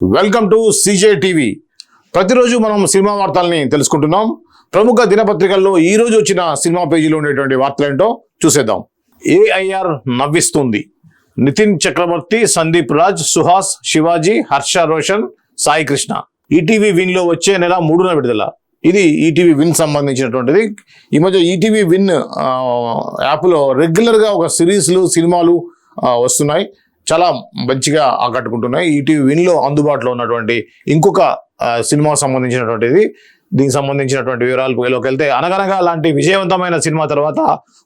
Welcome to CJ TV ప్రతిరోజు మనం cinema వార్తల్ని తెలుసుకుంటున్నాం. ప్రముఖ దినపత్రికల్లో ఈ రోజు వచ్చిన సినిమా పేజీలో ఉండేటువంటి వార్తలు ఏంటో చూసేద్దాం ఏఐఆర్ నవ్విస్తుంది. నితిన్ చక్రవర్తి సందీప్ రాజ్ సుహాస్ శివాజీ హర్ష రోషన్ సాయి కృష్ణ. ఈటీవీ విన్లో వచ్చే నెల మూడున విడుదల. ఇది ఈటీవీ విన్ సంబంధించినటువంటిది. ఈ మధ్య ఈటీవీ విన్ యాప్లో రెగ్యులర్గా ఒక సిరీస్లు సినిమాలు వస్తున్నాయి. చాలా మంచిగా ఆకట్టుకుంటున్నాయి. ఈటీవీ విన్లో అందుబాటులో ఉన్నటువంటి ఇంకొక సినిమా సంబంధించినటువంటిది. దీనికి సంబంధించినటువంటి వివరాలు వెళ్ళకి వెళ్తే అనగనగా లాంటి విజయవంతమైన సినిమా తర్వాత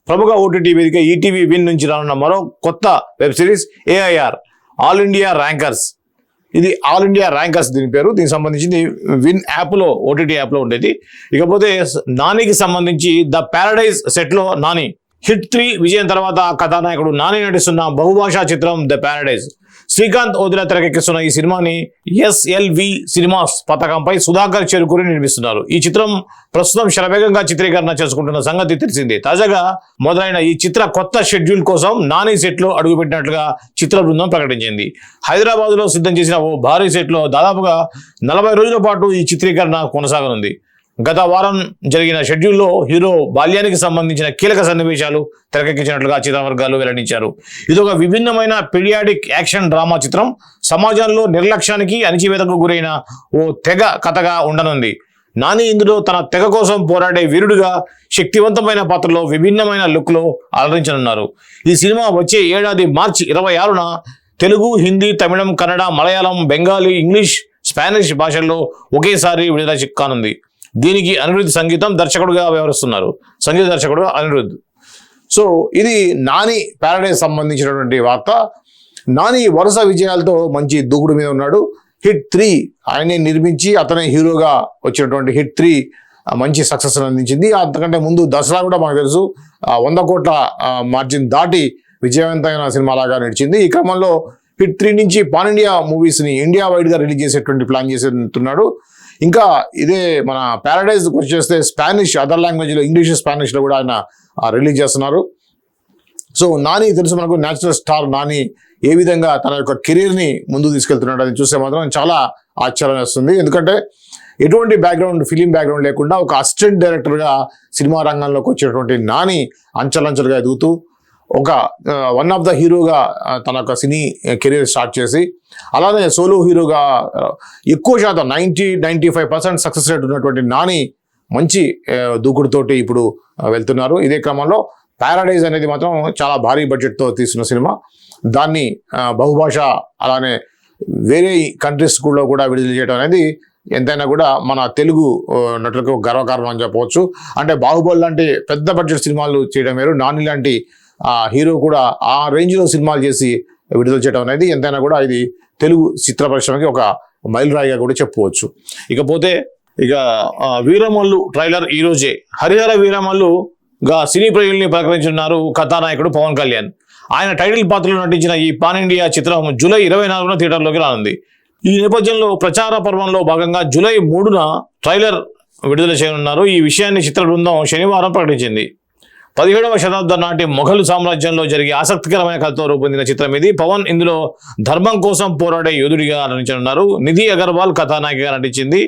ప్రముఖ ఓటీటీ వేదిక ఈటీవీ విన్ నుంచి రానున్న మరో కొత్త web series AIR all India rankers ఇది ఆల్ ఇండియా ర్యాంకర్స్ దీని పేరు. దీనికి సంబంధించింది విన్ యాప్లో ఓటీటీ యాప్లో ఉండేది. ఇకపోతే నానికి సంబంధించి ద ప్యారడైజ్ సెట్లో నాని హిట్ త్రీ విజయం తర్వాత కథానాయకుడు నాని నటిస్తున్న బహుభాషా చిత్రం ద ప్యారడైజ్ శ్రీకాంత్ ఓదిల తెరకెక్కిస్తున్న ఈ సినిమాని ఎస్ఎల్వి సినిమాస్ పథకంపై సుధాకర్ చేరుకుని నిర్మిస్తున్నారు. ఈ చిత్రం ప్రస్తుతం శరవేగంగా చిత్రీకరణ చేసుకుంటున్న సంగతి తెలిసిందే. తాజాగా మొదలైన ఈ చిత్ర కొత్త షెడ్యూల్ కోసం నాని సెట్లో అడుగుపెట్టినట్లుగా చిత్ర బృందం ప్రకటించింది. హైదరాబాద్లో సిద్ధం చేసిన ఓ భారీ సెట్లో దాదాపుగా నలభై రోజుల పాటు ఈ చిత్రీకరణ కొనసాగనుంది. గత వారం జరిగిన షెడ్యూల్లో హీరో బాల్యానికి సంబంధించిన కీలక సన్నివేశాలు తెరకెక్కించినట్లుగా చిత్ర వర్గాలు వెల్లడించారు. ఇదొక విభిన్నమైన పీడియాడిక్ యాక్షన్ డ్రామా చిత్రం. సమాజంలో నిర్లక్ష్యానికి అణిచివేతకు గురైన ఓ తెగ కథగా ఉండనుంది. నాని ఇందులో తన తెగ కోసం పోరాడే వీరుడిగా శక్తివంతమైన పాత్రలో విభిన్నమైన లుక్లో అలరించనున్నారు. ఈ సినిమా వచ్చే ఏడాది మార్చి ఇరవై ఆరున తెలుగు హిందీ తమిళం కన్నడ మలయాళం బెంగాలీ ఇంగ్లీష్ స్పానిష్ భాషల్లో ఒకేసారి విడుదల కానుంది. దీనికి అనిరుద్ధ్ సంగీతం దర్శకుడుగా వ్యవహరిస్తున్నారు. సంగీత దర్శకుడు అనిరుద్ధ్. సో ఇది నాని ప్యారడైజ్ సంబంధించినటువంటి వార్త. నాని వరుస విజయాలతో మంచి దూకుడు మీద ఉన్నాడు. హిట్ త్రీ ఆయనే నిర్మించి అతనే హీరోగా వచ్చినటువంటి హిట్ త్రీ మంచి సక్సెస్ అందించింది. అంతకంటే ముందు దసరా కూడా మనకు తెలుసు. ఆ, వంద కోట్ల మార్జిన్ దాటి విజయవంతమైన సినిమాలాగా నడిచింది. ఈ క్రమంలో హిట్ త్రీ నుంచి పాన్ ఇండియా మూవీస్ని ఇండియా వైడ్గా రిలీజ్ చేసేటువంటి ప్లాన్ చేసేస్తున్నాడు ఇంకా ఇదే మన ప్యారడైజ్ వచ్చేస్తే స్పానిష్ అదర్ లాంగ్వేజ్లో ఇంగ్లీష్ స్పానిష్లో కూడా ఆయన రిలీజ్ చేస్తున్నారు. సో నాని తెలుసు మనకు న్యాచురల్ స్టార్ నాని ఏ విధంగా తన యొక్క కెరీర్ని ముందుకు తీసుకెళ్తున్నాడు అది చూస్తే మాత్రం చాలా ఆశ్చర్యం వేస్తుంది. ఎందుకంటే ఎటువంటి బ్యాక్గ్రౌండ్ ఫిలిం బ్యాక్గ్రౌండ్ లేకుండా ఒక అసిస్టెంట్ డైరెక్టర్గా సినిమా రంగంలోకి వచ్చేటువంటి నాని అంచలంచలుగా ఎదుగుతూ ఒక వన్ ఆఫ్ ద హీరోగా తన యొక్క సినీ కెరీర్ స్టార్ట్ చేసి అలానే సోలో హీరోగా ఎక్కువ శాతం ninety ninety five percent success rate ఉన్నటువంటి నాని మంచి దూకుడుతోటి ఇప్పుడు వెళ్తున్నారు. ఇదే క్రమంలో ప్యారడైజ్ అనేది మాత్రం చాలా భారీ బడ్జెట్తో తీసిన సినిమా. దాన్ని బహుభాష అలానే వేరే కంట్రీస్ కూడా కూడా విడుదల చేయడం అనేది ఎంతైనా కూడా మన తెలుగు నటులకు గర్వకారణం అని చెప్పవచ్చు. అంటే బాహుబలి లాంటి పెద్ద బడ్జెట్ సినిమాలు చేయడం వేరు. నాని లాంటి ఆ హీరో కూడా ఆ రేంజ్లో సినిమాలు చేసి విడుదల చేయడం అనేది ఎంతైనా కూడా ఇది తెలుగు చిత్ర పరిశ్రమకి ఒక మైలురాయిగా కూడా చెప్పుకోవచ్చు. ఇకపోతే ఇక వీరమల్లు ట్రైలర్ ఈ రోజే. హరిహర వీరమల్లుగా సినీ ప్రియుల్ని ప్రకటించున్నారు కథానాయకుడు పవన్ కళ్యాణ్. ఆయన టైటిల్ పాత్రలో నటించిన ఈ పాన్ ఇండియా చిత్రం జూలై ఇరవై నాలుగున థియేటర్లోకి రానుంది. ఈ నేపథ్యంలో ప్రచార పర్వంలో భాగంగా జూలై మూడున ట్రైలర్ విడుదల చేయనున్నారు. ఈ విషయాన్ని చిత్ర బృందం శనివారం ప్రకటించింది. పదిహేడవ శతాబ్దం నాటి మొఘలు సామ్రాజ్యంలో జరిగే ఆసక్తికరమైన కథతో రూపొందిన చిత్రం ఇది. పవన్ ఇందులో ధర్మం కోసం పోరాడే యోధుడిగా నటించనున్నారు. నిధి అగర్వాల్ కథానాయికగా నటించింది.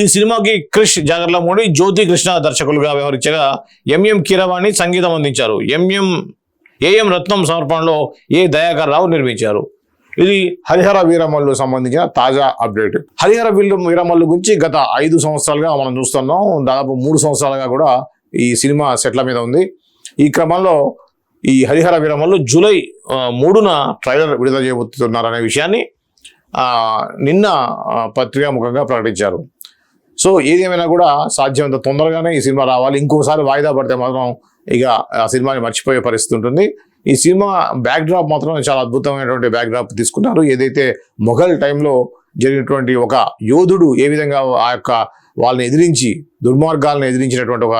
ఈ సినిమాకి క్రిష్ జాగర్లమూడి జ్యోతి కృష్ణ దర్శకులుగా వ్యవహరించగా ఎంఎం కీరవాణి సంగీతం అందించారు. ఎంఎం ఏఎం రత్నం సమర్పణలో ఏ దయాకర్ రావు నిర్మించారు. ఇది హరిహర వీరమల్లు సంబంధించిన తాజా అప్డేట్. హరిహర వీర వీరమల్లు గురించి గత ఐదు సంవత్సరాలుగా మనం చూస్తున్నాం. దాదాపు మూడు సంవత్సరాలుగా కూడా ఈ సినిమా సెట్ల మీద ఉంది. ఈ క్రమంలో ఈ హరిహర వీరమల్లు జూలై మూడున ట్రైలర్ విడుదల చేయబోతున్నారనే విషయాన్ని నిన్న పత్రికాముఖంగా ప్రకటించారు. సో ఏదేమైనా కూడా సాధ్యమంత తొందరగానే ఈ సినిమా రావాలి. ఇంకోసారి వాయిదా పడితే మాత్రం ఇక ఆ సినిమాని మర్చిపోయే పరిస్థితి ఉంటుంది. ఈ సినిమా బ్యాక్డ్రాప్ మాత్రం చాలా అద్భుతమైనటువంటి బ్యాక్డ్రాప్ తీసుకున్నారు. ఏదైతే మొఘల్ టైంలో జరిగినటువంటి ఒక యోధుడు ఏ విధంగా ఆ యొక్క వాళ్ళని ఎదిరించి దుర్మార్గాలను ఎదిరించినటువంటి ఒక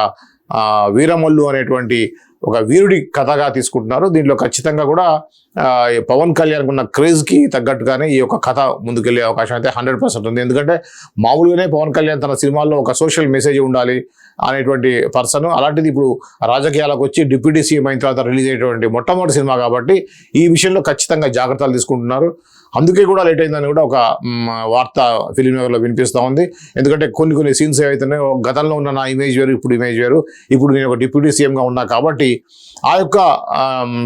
వీరమల్లు అనేటువంటి ఒక వీరుడి కథగా తీసుకుంటున్నారు. దీంట్లో ఖచ్చితంగా కూడా ఈ పవన్ కళ్యాణ్ ఉన్న క్రేజ్కి తగ్గట్టుగానే ఈ యొక్క కథ ముందుకెళ్ళే అవకాశం అయితే హండ్రెడ్ పర్సెంట్ ఉంది. ఎందుకంటే మామూలుగానే పవన్ కళ్యాణ్ తన సినిమాల్లో ఒక సోషల్ మెసేజ్ ఉండాలి అనేటువంటి పర్సన్. అలాంటిది ఇప్పుడు రాజకీయాలకు వచ్చి డిప్యూటీ సీఎం అయిన తర్వాత రిలీజ్ అయ్యేటువంటి మొట్టమొదటి సినిమా కాబట్టి ఈ విషయంలో ఖచ్చితంగా జాగ్రత్తలు తీసుకుంటున్నారు. అందుకే కూడా లేట్ అయిందని కూడా ఒక వార్త ఫిలిం నగర్లో వినిపిస్తూ ఉంది. ఎందుకంటే కొన్ని కొన్ని సీన్స్ ఏవైతున్నాయో గతంలో ఉన్న నా ఇమేజ్ వేరు ఇప్పుడు ఇమేజ్ వేరు. ఇప్పుడు నేను ఒక డిప్యూటీ సీఎంగా ఉన్నా కాబట్టి ఆ యొక్క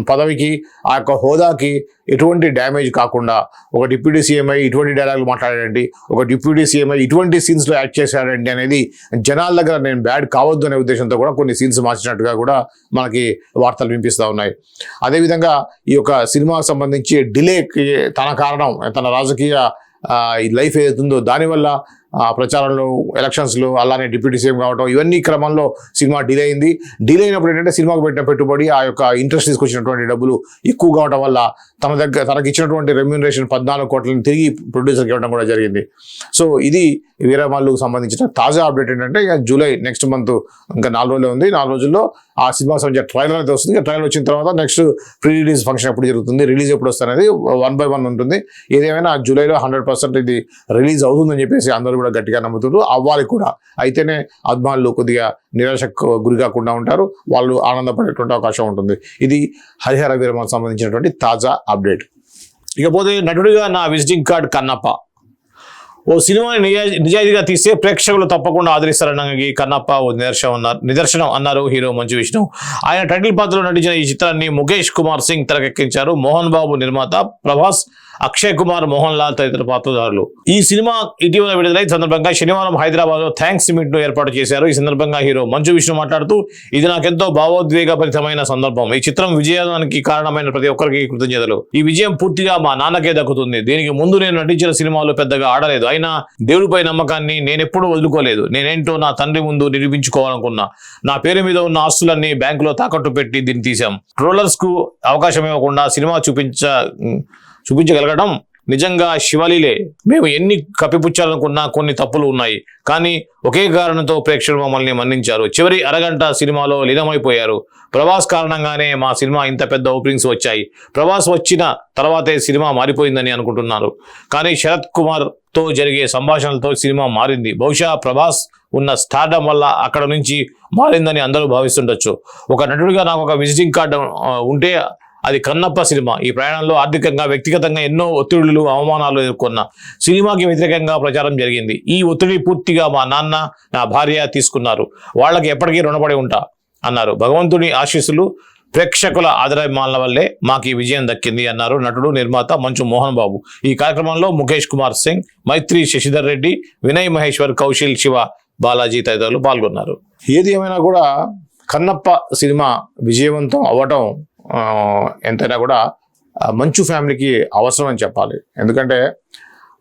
పదవికి ఆ యొక్క హోదాకి ఎటువంటి డ్యామేజ్ కాకుండా ఒక డిప్యూటీ సీఎంఐ ఇటువంటి డైలాగులు మాట్లాడాడండి ఒక డిప్యూటీ సీఎంఐ ఇటువంటి సీన్స్లో యాక్ట్ చేశాడండి అనేది జనాల దగ్గర నేను బ్యాడ్ కావద్దు అనే ఉద్దేశంతో కూడా కొన్ని సీన్స్ మార్చినట్టుగా కూడా మనకి వార్తలు వినిపిస్తూ ఉన్నాయి. అదేవిధంగా ఈ యొక్క సినిమాకు సంబంధించి డిలేకి తన కారణం తన రాజకీయ ఈ లైఫ్ ఏదైతుందో దానివల్ల ప్రచారంలో ఎలక్షన్స్లో అలానే డిప్యూటీ సీఎం కావడం ఇవన్నీ క్రమంలో సినిమా డిలే అయింది. డిలే అయినప్పుడు ఏంటంటే సినిమాకు పెట్టిన పెట్టుబడి ఆ యొక్క ఇంట్రెస్ట్ తీసుకొచ్చినటువంటి డబ్బులు ఎక్కువ కావడం వల్ల తన దగ్గర తనకి ఇచ్చినటువంటి రెమ్యూనరేషన్ పద్నాలుగు కోట్లను తిరిగి ప్రొడ్యూసర్కి ఇవ్వడం కూడా జరిగింది. సో ఇది వీరమాలకు సంబంధించిన తాజా అప్డేట్ ఏంటంటే ఇక జూలై నెక్స్ట్ మంత్ ఇంకా నాలుగు రోజులు ఉంది. నాలుగు రోజుల్లో ఆ సినిమా సంబంధించిన ట్రైలర్ అయితే వస్తుంది. ట్రైలర్ వచ్చిన తర్వాత నెక్స్ట్ ప్రీ రిలీజ్ ఫంక్షన్ ఎప్పుడు జరుగుతుంది రిలీజ్ ఎప్పుడు వస్తుంది అనేది వన్ బై వన్ ఉంటుంది. ఏదేమైనా జూలైలో హండ్రెడ్ పర్సెంట్ ఇది రిలీజ్ అవుతుందని చెప్పేసి అందరూ కూడా గట్టిగా నమ్ముతున్నారు అవ్వాలి కూడా అయితేనే అభిమానులు కొద్దిగా నిరాశకు గురి కాకుండా ఉంటారు. వాళ్ళు ఆనందపడేటువంటి అవకాశం ఉంటుంది. ఇది హరిహర విరమకు సంబంధించినటువంటి తాజా అప్డేట్. ఇకపోతే నటుడిగా నా విజిటింగ్ కార్డ్ కన్నప్ప. ఓ సినిమాని నిజా- నిజాయితీగా తీస్తే ప్రేక్షకులు తప్పకుండా ఆదరిస్తారనడానికి కన్నప్ప ఓ నిదర్శనం అన్నారు నిదర్శనం అన్నారు హీరో మంచు విష్ణు. ఆయన టైటిల్ పాత్రలో నటించిన ఈ చిత్రాన్ని ముఖేష్ కుమార్ సింగ్ తెరకెక్కించారు. మోహన్ బాబు నిర్మాత ప్రభాస్ అక్షయ్ కుమార్ మోహన్ లాల్ తదితర పాత్రధారులు. ఈ సినిమా ఇటీవల విడుదలై సందర్భంగా శనివారం హైదరాబాద్లో థ్యాంక్స్ మీట్ను ఏర్పాటు చేశారు. ఈ సందర్భంగా హీరో మంచు విష్ణు మాట్లాడుతూ ఇది నాకెంతో భావోద్వేగభరితమైన సందర్భం. ఈ చిత్రం విజయానికి కారణమైన ప్రతి ఒక్కరికి కృతజ్ఞతలు. ఈ విజయం పూర్తిగా మా నాన్నకే దక్కుతుంది. దీనికి ముందు నేను నటించిన సినిమాలు పెద్దగా ఆడలేదు. అయినా దేవుడిపై నమ్మకాన్ని నేనెప్పుడూ వదులుకోలేదు. నేనేంటో నా తండ్రి ముందు నిరూపించుకోవాలనుకున్నా. నా పేరు మీద ఉన్న ఆస్తులన్నీ బ్యాంకులో తాకట్టు పెట్టి దీన్ని తీశాం. ట్రోలర్స్కు అవకాశం ఇవ్వకుండా సినిమా చూపించ చూపించగలగడం నిజంగా శివలీలే. మేము ఎన్ని కప్పిపుచ్చాలనుకున్నా కొన్ని తప్పులు ఉన్నాయి. కానీ ఒకే కారణంతో ప్రేక్షకులు మమ్మల్ని మన్నించారు. చివరి అరగంట సినిమాలో లీనమైపోయారు. ప్రభాస్ కారణంగానే మా సినిమా ఇంత పెద్ద ఓపెనింగ్స్ వచ్చాయి. ప్రభాస్ వచ్చిన తర్వాతే సినిమా మారిపోయిందని అనుకుంటున్నారు. కానీ శరత్ కుమార్తో జరిగే సంభాషణలతో సినిమా మారింది. బహుశా ప్రభాస్ ఉన్న స్టార్డం వల్ల అక్కడ నుంచి మారిందని అందరూ భావిస్తుండొచ్చు. ఒక నటుడిగా నాకు ఒక విజిటింగ్ కార్డు ఉంటే అది కన్నప్ప సినిమా. ఈ ప్రయాణంలో ఆర్థికంగా వ్యక్తిగతంగా ఎన్నో ఒత్తిడులు అవమానాలు ఎదుర్కొన్న సినిమాకి వ్యతిరేకంగా ప్రచారం జరిగింది. ఈ ఒత్తిడి పూర్తిగా మా నాన్న నా భార్య తీసుకున్నారు. వాళ్ళకి ఎప్పటికీ రుణపడి ఉంటా అన్నారు. భగవంతుని ఆశీస్సులు ప్రేక్షకుల ఆదరాభిమానుల వల్లే మాకు ఈ విజయం దక్కింది అన్నారు నటుడు నిర్మాత మంచు మోహన్ బాబు. ఈ కార్యక్రమంలో ముఖేష్ కుమార్ సింగ్ మైత్రి శశిధర్ రెడ్డి వినయ్ మహేశ్వర్ కౌశిల్ శివ బాలాజీ తదితరులు పాల్గొన్నారు. ఏది ఏమైనా కూడా కన్నప్ప సినిమా విజయవంతం అవ్వటం ఎంతైనా కూడా మంచు ఫ్యామిలీకి అవసరం అని చెప్పాలి. ఎందుకంటే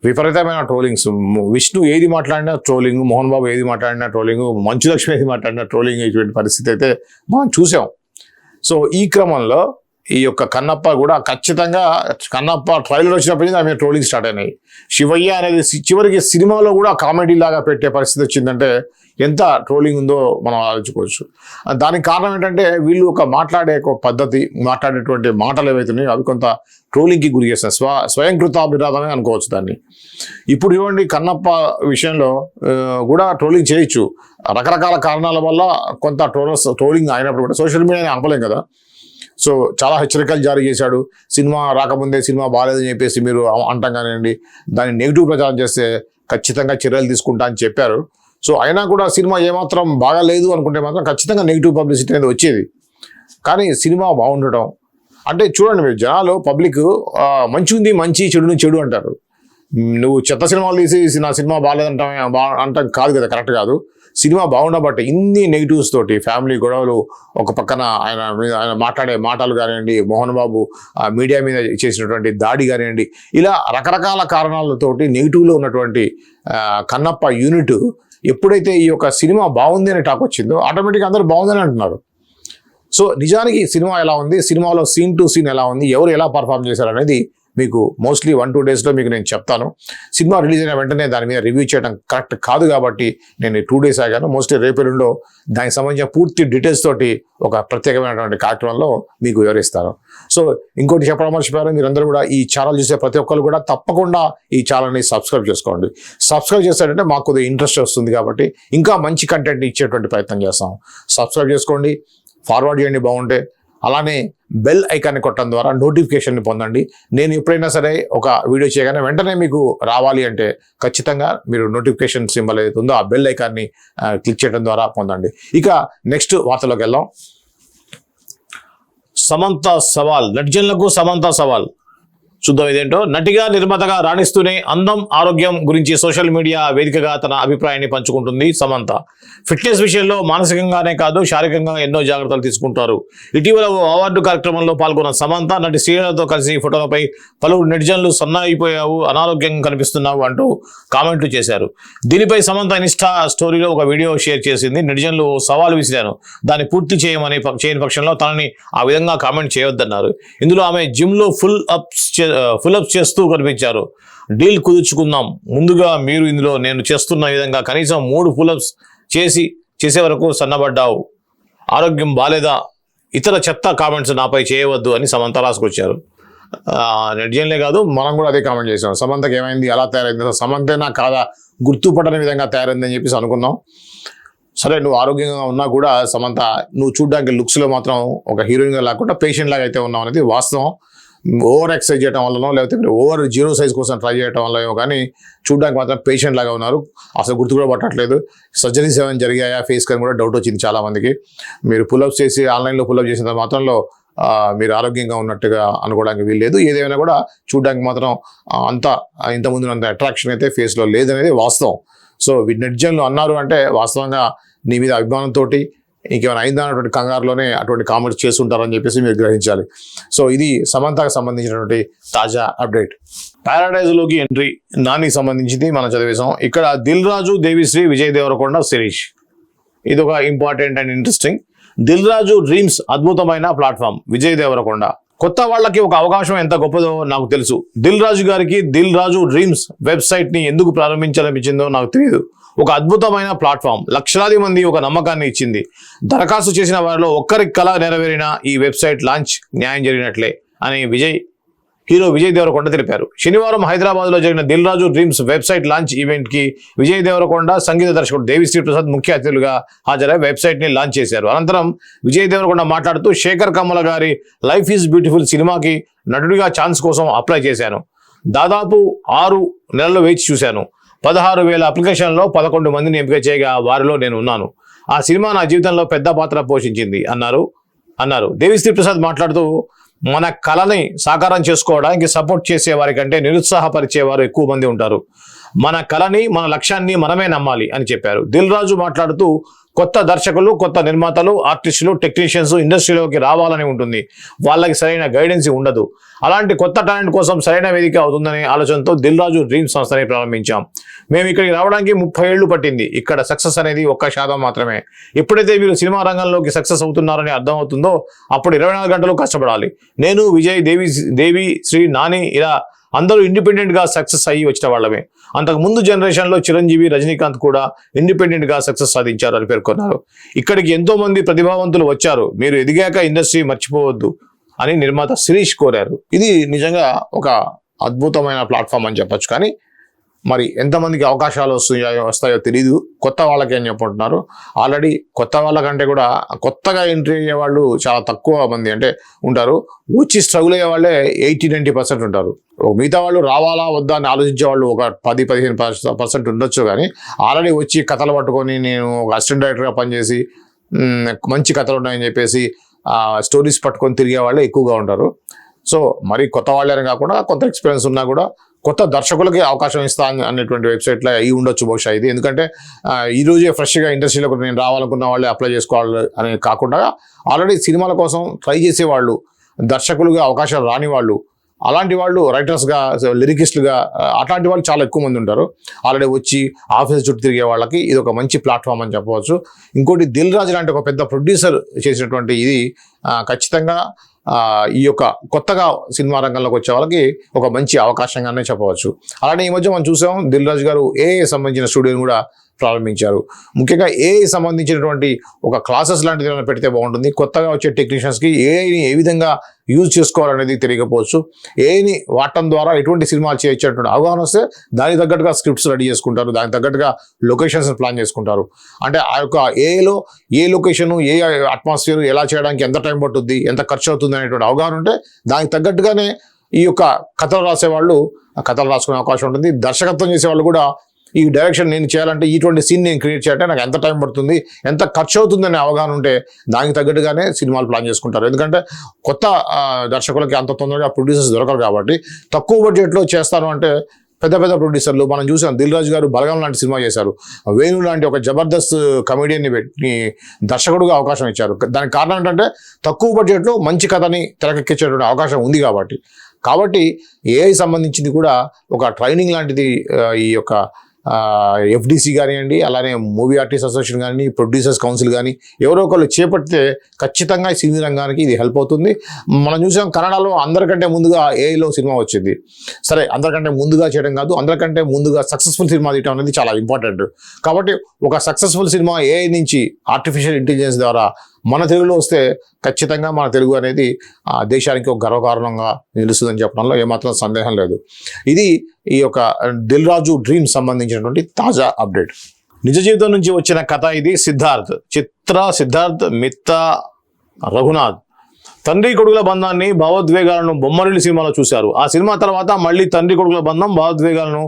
విపరీతమైన ట్రోలింగ్స్. విష్ణు ఏది మాట్లాడినా ట్రోలింగ్ మోహన్ బాబు ఏది మాట్లాడినా ట్రోలింగ్ మంచు లక్ష్మి ఏది మాట్లాడినా ట్రోలింగ్ ఇటువంటి పరిస్థితి అయితే మనం చూసాం. సో ఈ క్రమంలో ఈ యొక్క కన్నప్ప కూడా ఖచ్చితంగా కన్నప్ప ట్రైలర్ వచ్చినప్పటి ఆమె ట్రోలింగ్ స్టార్ట్ అయినాయి. శివయ్య అనేది చివరికి సినిమాలో కూడా కామెడీ లాగా పెట్టే పరిస్థితి వచ్చిందంటే ఎంత ట్రోలింగ్ ఉందో మనం ఆలోచించుకోవచ్చు. దానికి కారణం ఏంటంటే వీళ్ళు ఒక మాట్లాడే ఒక పద్ధతి మాట్లాడేటువంటి మాటలు ఏవైతున్నాయో అవి కొంత ట్రోలింగ్కి గురి చేస్తాయి. స్వ స్వయంకృతాభిరాధమే అనుకోవచ్చు దాన్ని. ఇప్పుడు ఇవ్వండి కన్నప్ప విషయంలో కూడా ట్రోలింగ్ చేయొచ్చు. రకరకాల కారణాల వల్ల కొంత ట్రోలర్స్ ట్రోలింగ్ అయినప్పుడు కూడా సోషల్ మీడియాని ఆపలేం కదా. సో చాలా హెచ్చరికలు జారీ చేశాడు. సినిమా రాకముందే సినిమా బాగాలేదని చెప్పేసి మీరు అ- అంటాం కానివ్వండి. దాన్ని నెగిటివ్ ప్రచారం చేస్తే ఖచ్చితంగా చర్యలు తీసుకుంటా అని చెప్పారు. సో అయినా కూడా సినిమా ఏమాత్రం బాగాలేదు అనుకుంటే మాత్రం ఖచ్చితంగా నెగిటివ్ పబ్లిసిటీ అనేది వచ్చేది. కానీ సినిమా బాగుండటం అంటే చూడండి మీరు జనాలు పబ్లిక్ మంచి ఉంది మంచి చెడుని చెడు అంటారు. నువ్వు చెత్త సినిమాలు తీసి నా సినిమా బాగాలేదంటా బా అంటాం కాదు కదా కరెక్ట్ కాదు. సినిమా బాగుండబట్టి ఇన్ని నెగిటివ్స్ తోటి ఫ్యామిలీ గొడవలు ఒక పక్కన ఆయన మీద ఆయన మాట్లాడే మాటలు కానివ్వండి మోహన్ బాబు మీడియా మీద చేసినటువంటి దాడి కానివ్వండి ఇలా రకరకాల కారణాలతోటి నెగిటివ్లో ఉన్నటువంటి కన్నప్ప యూనిట్ ఎప్పుడైతే ఈ యొక్క సినిమా బాగుంది అనే టాక్ వచ్చిందో ఆటోమేటిక్గా అందరూ బాగుందని అంటున్నారు. సో నిజానికి సినిమా ఎలా ఉంది? సినిమాలో సీన్ టు సీన్ ఎలా ఉంది? ఎవరు ఎలా పర్ఫామ్ చేశారు అనేది మీకు మోస్ట్లీ వన్ టూ డేస్లో మీకు నేను చెప్తాను. సినిమా రిలీజ్ అయిన వెంటనే దాని మీద రివ్యూ చేయడం కరెక్ట్ కాదు కాబట్టి నేను టూ డేస్ ఆగాను. మోస్ట్లీ రేపెల్లుండో దానికి సంబంధించిన పూర్తి డీటెయిల్స్ తోటి ఒక ప్రత్యేకమైనటువంటి కార్యక్రమంలో మీకు వివరిస్తాను. సో ఇంకోటి చెప్పడం మర్చిపోయారు మీరందరూ కూడా ఈ ఛానల్ చూసే ప్రతి ఒక్కరు కూడా తప్పకుండా ఈ ఛానల్ని సబ్స్క్రైబ్ చేసుకోండి. సబ్స్క్రైబ్ చేస్తారంటే మాకు కొద్దిగా ఇంట్రెస్ట్ వస్తుంది కాబట్టి ఇంకా మంచి కంటెంట్ ఇచ్చేటువంటి ప్రయత్నం చేస్తాం. సబ్స్క్రైబ్ చేసుకోండి ఫార్వర్డ్ చేయండి బాగుంటే అలానే బెల్ ఐకాన్ని కొట్టడం ద్వారా నోటిఫికేషన్ని పొందండి. నేను ఎప్పుడైనా సరే ఒక వీడియో చేయగానే వెంటనే మీకు రావాలి అంటే ఖచ్చితంగా మీరు నోటిఫికేషన్ సింబల్ ఏదైతే ఉందో ఆ బెల్ ఐకాన్ని క్లిక్ చేయడం ద్వారా పొందండి. ఇక నెక్స్ట్ వార్తలోకి వెళ్దాం. సమంత సవాల్ నెటిజన్లకు సమంత సవాల్. చూద్దాం ఇదేంటో. నటిగా నిర్మాతగా రాణిస్తూనే అందం ఆరోగ్యం గురించి సోషల్ మీడియా వేదికగా తన అభిప్రాయాన్ని పంచుకుంటుంది సమంత. ఫిట్నెస్ విషయంలో మానసికంగానే కాదు శారీరకంగా ఎన్నో జాగ్రత్తలు తీసుకుంటారు. ఇటీవల అవార్డు కార్యక్రమంలో పాల్గొన్న సమంత నటి శ్రీలతో కలిసి ఫోటోలపై పలువురు నెటిజన్లు సన్నాయిపోయావు అనారోగ్యంగా కనిపిస్తున్నావు అంటూ కామెంట్లు చేశారు. దీనిపై సమంత ఇన్స్టా స్టోరీలో ఒక వీడియో షేర్ చేసింది. నెటిజన్లు సవాల్ విసిరాను. దాన్ని పూర్తి చేయమని ప- చేయని పక్షంలో తనని ఆ విధంగా కామెంట్ చేయొద్దన్నారు. ఇందులో ఆమె జిమ్లో ఫుల్ అప్స్ ఫుల్ అప్స్ చేస్తూ కనిపించారు. డీల్ కుదుర్చుకుందాం. ముందుగా మీరు ఇందులో నేను చేస్తున్న విధంగా కనీసం మూడు ఫుల్ అప్స్ చేసి చేసే వరకు సన్నబడ్డావు. ఆరోగ్యం బాలేదా? ఇతర చెత్త కామెంట్స్ నాపై చేయవద్దు అని సమంత రాసుకొచ్చారు. నెటిజన్లే కాదు మనం కూడా అదే కామెంట్ చేసాం. సమంతకి ఏమైంది? ఎలా తయారైంది? సమంతేనా కాదా? గుర్తుపడని విధంగా తయారైంది అని చెప్పేసి అనుకున్నాం. సరే నువ్వు ఆరోగ్యంగా ఉన్నా కూడా సమంత నువ్వు చూడడానికి లుక్స్లో మాత్రం ఒక హీరోయిన్గా లేకుండా పేషెంట్ లాగా అయితే ఉన్నావు అనేది వాస్తవం. ఓవర్ ఎక్సర్సైజ్ చేయడం వల్లనో లేకపోతే మీరు ఓవర్ జీరో సైజ్ కోసం ట్రై చేయడం వల్ల ఏమో కానీ చూడడానికి మాత్రం పేషెంట్ లాగా ఉన్నారు. అసలు గుర్తు కూడా పట్టట్లేదు. సర్జరీస్ ఏమైనా జరిగాయా? ఫేస్ కానీ కూడా డౌట్ వచ్చింది చాలా మందికి. మీరు పులప్ చేసి ఆన్లైన్లో పులప్ చేసిన మాత్రంలో మీరు ఆరోగ్యంగా ఉన్నట్టుగా అనుకోవడానికి వీల్లేదు. ఏదేమైనా కూడా చూడడానికి మాత్రం అంత ఇంతకుముందు అంత అట్రాక్షన్ అయితే ఫేస్లో లేదనేది వాస్తవం. సో నెట్జన్లు అన్నారు అంటే వాస్తవంగా నీ మీద అభిమానంతో ఇంకేమైనా అయిందా అన్నటువంటి కంగారులోనే అటువంటి కామెంట్స్ చేస్తుంటారని చెప్పేసి మీరు గ్రహించాలి. సో ఇది సమంతకు సంబంధించినటువంటి తాజా అప్డేట్ పారాడైజ్లోకి ఎంట్రీ నానికి సంబంధించింది మనం చదివేశాం. ఇక్కడ దిల్ రాజు దేవిశ్రీ విజయ్ దేవరకొండ శిరీష్. ఇది ఒక important and interesting Dil Raju dreams అద్భుతమైన ప్లాట్ఫామ్ విజయ్ దేవరకొండ. కొత్త వాళ్ళకి ఒక అవకాశం ఎంత గొప్పదో నాకు తెలుసు. దిల్ రాజు గారికి దిల్ రాజు డ్రీమ్స్ వెబ్సైట్ని ఎందుకు ప్రారంభించాలనిపించిందో నాకు తెలియదు. ఒక అద్భుతమైన ప్లాట్ఫామ్ లక్షలాది మంది ఒక నమ్మకాన్ని ఇచ్చింది. దరఖాస్తు చేసిన వారిలో ఒక్కరి కళ నెరవేరిన ఈ వెబ్సైట్ లాంచ్ న్యాయం జరిగినట్లే అని విజయ్ హీరో విజయ్ దేవరకొండ తెలిపారు. శనివారం హైదరాబాద్లో జరిగిన Dil Raju dreams website launch ఈవెంట్కి విజయ్ దేవరకొండ సంగీత దర్శకుడు దేవిశ్రీ ప్రసాద్ ముఖ్య అతిథులుగా హాజరై వెబ్సైట్ని లాంచ్ చేశారు. అనంతరం విజయ్ దేవరకొండ మాట్లాడుతూ శేఖర్ కమ్మల గారి లైఫ్ ఈజ్ బ్యూటిఫుల్ సినిమాకి నటుడిగా ఛాన్స్ కోసం అప్లై చేశాను. దాదాపు ఆరు నెలలు వేచి చూశాను. పదహారు వేల అప్లికేషన్లో పదకొండు మందిని ఎంపిక చేయగా వారిలో నేను ఉన్నాను. ఆ సినిమా నా జీవితంలో పెద్ద పాత్ర పోషించింది అన్నారు అన్నారు. దేవిశ్రీ ప్రసాద్ మాట్లాడుతూ మన కళని సాకారం చేసుకోవడానికి సపోర్ట్ చేసే వారి కంటే నిరుత్సాహపరిచేవారు ఎక్కువ మంది ఉంటారు. మన కళని మన లక్ష్యాన్ని మనమే నమ్మాలి అని చెప్పారు. దిల్ రాజు మాట్లాడుతూ కొత్త దర్శకులు కొత్త నిర్మాతలు ఆర్టిస్టులు టెక్నీషియన్స్ ఇండస్ట్రీలోకి రావాలని ఉంటుంది. వాళ్ళకి సరైన గైడెన్స్ ఉండదు. అలాంటి కొత్త టాలెంట్ కోసం సరైన వేదిక అవుతుందనే ఆలోచనతో దిల్ రాజు డ్రీమ్ సంస్థని ప్రారంభించాం. మేము ఇక్కడికి రావడానికి ముప్పై ఏళ్ళు పట్టింది. ఇక్కడ సక్సెస్ అనేది ఒక్క శాతం మాత్రమే. ఎప్పుడైతే మీరు సినిమా రంగంలోకి సక్సెస్ అవుతున్నారని అర్థమవుతుందో అప్పుడు ఇరవై నాలుగు గంటలు కష్టపడాలి. నేను విజయ్ దేవి దేవి శ్రీ నాని ఇలా అందరూ ఇండిపెండెంట్గా సక్సెస్ అయ్యి వచ్చిన వాళ్ళమే. అంతకు ముందు జనరేషన్లో చిరంజీవి రజనీకాంత్ కూడా ఇండిపెండెంట్గా సక్సెస్ సాధించారు అని పేర్కొన్నారు. ఇక్కడికి ఎంతోమంది ప్రతిభావంతులు వచ్చారు. మీరు ఎదిగాక ఇండస్ట్రీ మర్చిపోవద్దు అని నిర్మాత శిరీష్ కోరారు. ఇది నిజంగా ఒక అద్భుతమైన ప్లాట్ఫామ్ అని చెప్పొచ్చు. కానీ మరి ఎంతమందికి అవకాశాలు వస్తాయో వస్తాయో తెలియదు కొత్త వాళ్ళకి అని చెప్పుకుంటున్నారు? ఆల్రెడీ కొత్త వాళ్ళకంటే కూడా కొత్తగా ఎంట్రీ అయ్యే వాళ్ళు చాలా తక్కువ మంది అంటే ఉంటారు. వచ్చి స్ట్రగుల్ అయ్యే వాళ్ళే ఎయిటీ నైంటీ పర్సెంట్ ఉంటారు. మిగతా వాళ్ళు రావాలా వద్దా అని ఆలోచించే వాళ్ళు ఒక పది పదిహేను పర్సెంట్ ఉండొచ్చు కానీ ఆల్రెడీ వచ్చి కథలు పట్టుకొని నేను ఒక అసిస్టెంట్ డైరెక్టర్గా పనిచేసి మంచి కథలు ఉన్నాయని చెప్పేసి స్టోరీస్ పట్టుకొని తిరిగే వాళ్ళే ఎక్కువగా ఉంటారు. సో మరి కొత్త వాళ్ళని కాకుండా కొంత ఎక్స్పీరియన్స్ ఉన్నా కూడా కొత్త దర్శకులకి అవకాశం ఇస్తా అనేటువంటి వెబ్సైట్లో అయి ఉండొచ్చు బహుశా ఇది. ఎందుకంటే ఈ రోజే ఫ్రెష్గా ఇండస్ట్రీలోకి నేను రావాలనుకున్న వాళ్ళే అప్లై చేసుకోవాలి అని కాకుండా ఆల్రెడీ సినిమాల కోసం ట్రై చేసేవాళ్ళు దర్శకులుగా అవకాశాలు రాని వాళ్ళు అలాంటి వాళ్ళు రైటర్స్గా లిరికిస్టులుగా అట్లాంటి వాళ్ళు చాలా ఎక్కువ మంది ఉంటారు. ఆల్రెడీ వచ్చి ఆఫీస్ చుట్టూ తిరిగే వాళ్ళకి ఇది ఒక మంచి ప్లాట్ఫామ్ అని చెప్పవచ్చు. ఇంకోటి దిల్ రాజు లాంటి ఒక పెద్ద ప్రొడ్యూసర్ చేసినటువంటి ఇది ఖచ్చితంగా ఈ యొక్క కొత్తగా సినిమా రంగంలోకి వచ్చే వాళ్ళకి ఒక మంచి అవకాశంగానే చెప్పవచ్చు. అలానే ఈ మధ్య మనం చూసాం దిల్ రాజు గారు ఏ సంబంధించిన స్టూడియోని కూడా ప్రారంభించారు. ముఖ్యంగా ఏఐ సంబంధించినటువంటి ఒక క్లాసెస్ లాంటిది ఏమైనా పెడితే బాగుంటుంది. కొత్తగా వచ్చే టెక్నీషియన్స్కి ఏఐని ఏ విధంగా యూజ్ చేసుకోవాలనేది తెలియకపోవచ్చు. ఏఐని వాడటం ద్వారా ఎటువంటి సినిమాలు చేయొచ్చేటువంటి అవగాహన వస్తే దానికి తగ్గట్టుగా స్క్రిప్ట్స్ రెడీ చేసుకుంటారు. దానికి తగ్గట్టుగా లొకేషన్స్ ప్లాన్ చేసుకుంటారు. అంటే ఆ యొక్క ఏఐలో ఏ లొకేషన్ ఏ అట్మాస్ఫియర్ ఎలా చేయడానికి ఎంత టైం పట్టుద్ది ఎంత ఖర్చు అవుతుంది అనేటువంటి అవగాహన ఉంటే దానికి తగ్గట్టుగానే ఈ యొక్క కథలు రాసేవాళ్ళు ఆ కథలు రాసుకునే అవకాశం ఉంటుంది. దర్శకత్వం చేసేవాళ్ళు కూడా ఈ డైరెక్షన్ నేను చేయాలంటే ఇటువంటి సీన్ నేను క్రియేట్ చేయాలంటే నాకు ఎంత టైం పడుతుంది ఎంత ఖర్చు అవుతుంది అనే అవగాహన ఉంటే దానికి తగ్గట్టుగానే సినిమాలు ప్లాన్ చేసుకుంటారు. ఎందుకంటే కొత్త దర్శకులకి అంత తొందరగా ప్రొడ్యూసర్స్ దొరకరు కాబట్టి తక్కువ బడ్జెట్లో చేస్తాను అంటే పెద్ద పెద్ద ప్రొడ్యూసర్లు మనం చూసాం దిల్ రాజు గారు బలగం లాంటి సినిమా చేశారు. వేణు లాంటి ఒక జబర్దస్త్ కమెడియన్ని పెట్టి దర్శకుడుగా అవకాశం ఇచ్చారు. దానికి కారణం ఏంటంటే తక్కువ బడ్జెట్లో మంచి కథని తెరకెక్కించేటువంటి అవకాశం ఉంది కాబట్టి. కాబట్టి ఏఐ సంబంధించింది కూడా ఒక ట్రైనింగ్ లాంటిది ఈ యొక్క ఎఫ్డిసి కానివ్వండి అలానే మూవీ ఆర్టిస్ట్ అసోసియేషన్ కానీ ప్రొడ్యూసర్స్ కౌన్సిల్ కానీ ఎవరో ఒకళ్ళు చేపడితే ఖచ్చితంగా ఈ సినీ రంగానికి ఇది హెల్ప్ అవుతుంది. మనం చూసాం కన్నడలో అందరికంటే ముందుగా ఏఐలో సినిమా వచ్చింది. సరే అందరికంటే ముందుగా చేయడం కాదు అందరికంటే ముందుగా సక్సెస్ఫుల్ సినిమా తీయడం అనేది చాలా ఇంపార్టెంట్ కాబట్టి ఒక సక్సెస్ఫుల్ సినిమా ఏఐ నుంచి ఆర్టిఫిషియల్ ఇంటెలిజెన్స్ ద్వారా మన తెలుగులో వస్తే ఖచ్చితంగా మన తెలుగు అనేది ఆ దేశానికి ఒక గర్వకారణంగా నిలుస్తుందని చెప్పడంలో ఏమాత్రం సందేహం లేదు. ఇది ఈ యొక్క దిల్ రాజు డ్రీమ్ సంబంధించినటువంటి తాజా అప్డేట్. నిజ జీవితం నుంచి వచ్చిన కథ ఇది సిద్ధార్థ్ చిత్ర సిద్ధార్థ్ మిత్త రఘునాథ్. తండ్రి కొడుకుల బంధాన్ని భావోద్వేగాలను బొమ్మరిల్లి సినిమాలో చూశారు. ఆ సినిమా తర్వాత మళ్ళీ తండ్రి కొడుకుల బంధం భావోద్వేగాలను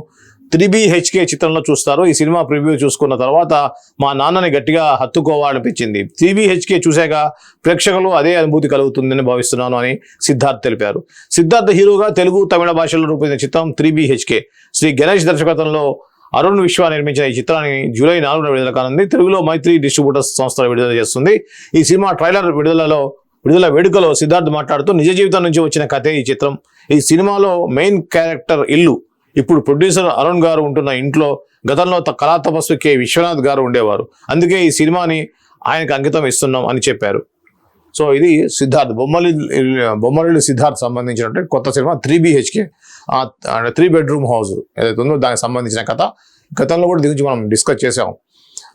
త్రీ హెచ్కే చిత్రంలో చూస్తారు. ఈ సినిమా ప్రివ్యూ చూసుకున్న తర్వాత మా నాన్నని గట్టిగా హత్తుకోవాలనిపించింది. త్రీ హెచ్కే చూశాక ప్రేక్షకులు అదే అనుభూతి కలుగుతుందని భావిస్తున్నాను అని సిద్ధార్థ్ తెలిపారు. సిద్ధార్థ్ హీరోగా తెలుగు తమిళ భాషల్లో రూపొందిన చిత్రం త్రీ హెచ్కే శ్రీ గణేష్ దర్శకత్వంలో అరుణ్ విశ్వ నిర్మించిన ఈ చిత్రాన్ని జూలై నాలుగున విడుదల కానుంది. తెలుగులో మైత్రి డిస్ట్రిబ్యూటర్స్ సంస్థ విడుదల చేస్తుంది. ఈ సినిమా ట్రైలర్ విడుదలలో విడుదల వేడుకలో సిద్ధార్థ్ మాట్లాడుతూ నిజ జీవితం నుంచి వచ్చిన కథే ఈ చిత్రం. ఈ సినిమాలో మెయిన్ క్యారెక్టర్ ఇల్లు. ఇప్పుడు ప్రొడ్యూసర్ అరుణ్ గారు ఉంటున్న ఇంట్లో గతంలో త- కళా తపస్వి కె. విశ్వనాథ్ గారు ఉండేవారు. అందుకే ఈ సినిమాని ఆయనకు అంకితం ఇస్తున్నాం అని చెప్పారు. సో ఇది సిద్ధార్థ్ బొమ్మలి బొమ్మలి సిద్ధార్థ్ సంబంధించినటువంటి కొత్త cinema three BHK three bedroom house ఏదైతే ఉందో దానికి సంబంధించిన కథ. గతంలో కూడా దీని గురించి మనం డిస్కస్ చేసాం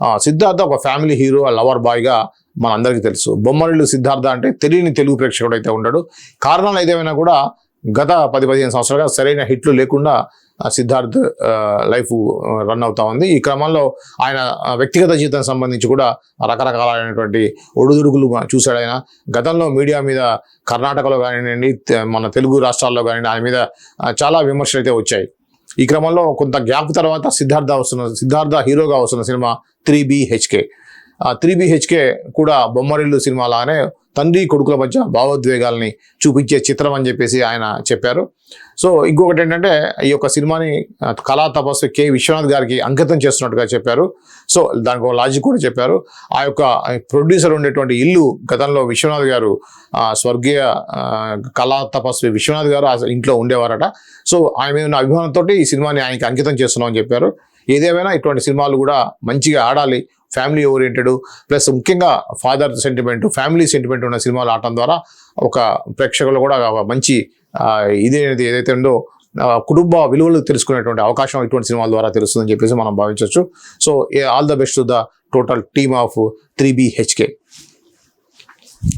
ఆ, సిద్ధార్థ ఒక ఫ్యామిలీ హీరో లవర్ బాయ్గా మన అందరికీ తెలుసు. బొమ్మలు సిద్ధార్థ అంటే తెలియని తెలుగు ప్రేక్షకుడు అయితే ఉండడు. కారణాలు ఏదేమైనా కూడా గత పది పదిహేను సంవత్సరాలుగా సరైన హిట్లు లేకుండా సిద్ధార్థ్ లైఫ్ రన్ అవుతా ఉంది. ఈ క్రమంలో ఆయన వ్యక్తిగత జీవితం సంబంధించి కూడా రకరకాలైనటువంటి ఒడుదుడుకులు చూశాడు ఆయన. గతంలో మీడియా మీద కర్ణాటకలో కానివ్వండి మన తెలుగు రాష్ట్రాల్లో కానివ్వండి ఆయన మీద చాలా విమర్శలు అయితే వచ్చాయి. ఈ క్రమంలో కొంత గ్యాప్ తర్వాత సిద్ధార్థ వస్తున్న సిద్ధార్థ హీరోగా వస్తున్న సినిమా త్రీ హెచ్కే త్రీ బిహెచ్కే కూడా బొమ్మరిల్లు సినిమాలానే తండ్రి కొడుకుల మధ్య భావోద్వేగాల్ని చూపించే చిత్రం అని చెప్పేసి ఆయన చెప్పారు. సో ఇంకొకటి ఏంటంటే ఈ యొక్క సినిమాని కళా తపస్వి కె. విశ్వనాథ్ గారికి అంకితం చేస్తున్నట్టుగా చెప్పారు. సో దానికి ఒక లాజిక్ కూడా చెప్పారు. ఆ యొక్క ప్రొడ్యూసర్ ఉండేటువంటి ఇల్లు గతంలో విశ్వనాథ్ గారు ఆ, స్వర్గీయ కళా తపస్వి విశ్వనాథ్ గారు ఆ ఇంట్లో ఉండేవారట. సో ఆయన మీద ఉన్న అభిమానంతో ఈ సినిమాని ఆయనకి అంకితం చేస్తున్నామని చెప్పారు. ఏదేమైనా ఇటువంటి సినిమాలు కూడా మంచిగా ఆడాలి. ఫ్యామిలీ ఓరియంటెడ్ ప్లస్ ముఖ్యంగా ఫాదర్ సెంటిమెంట్ ఫ్యామిలీ సెంటిమెంట్ ఉన్న సినిమాలు ఆడటం ద్వారా ఒక ప్రేక్షకులు కూడా మంచి ఇది ఇదేది ఏదైతే ఉందో కుటుంబ విలువలు తెలుసుకునేటువంటి అవకాశం ఇటువంటి సినిమాల ద్వారా తెలుస్తుందని చెప్పేసి మనం భావించవచ్చు. So all the best the total team of three HK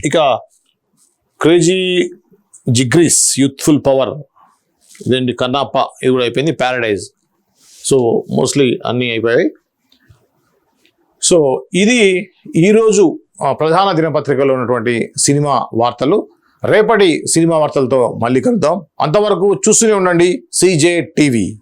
ఇక క్రేజీ జిగ్రీస్ యూత్ఫుల్ పవర్ ఇదేంటి కన్నాప్ప ఇది కూడా అయిపోయింది ప్యారడైజ్ సో మోస్ట్లీ అన్నీ అయిపోయాయి. సో ఇది ఈరోజు ప్రధాన దినపత్రికలో ఉన్నటువంటి సినిమా వార్తలు. రేపటి సినిమా వార్తలతో మళ్ళీ కలుద్దాం. అంతవరకు చూస్తూనే ఉండండి సీజే టీవీ.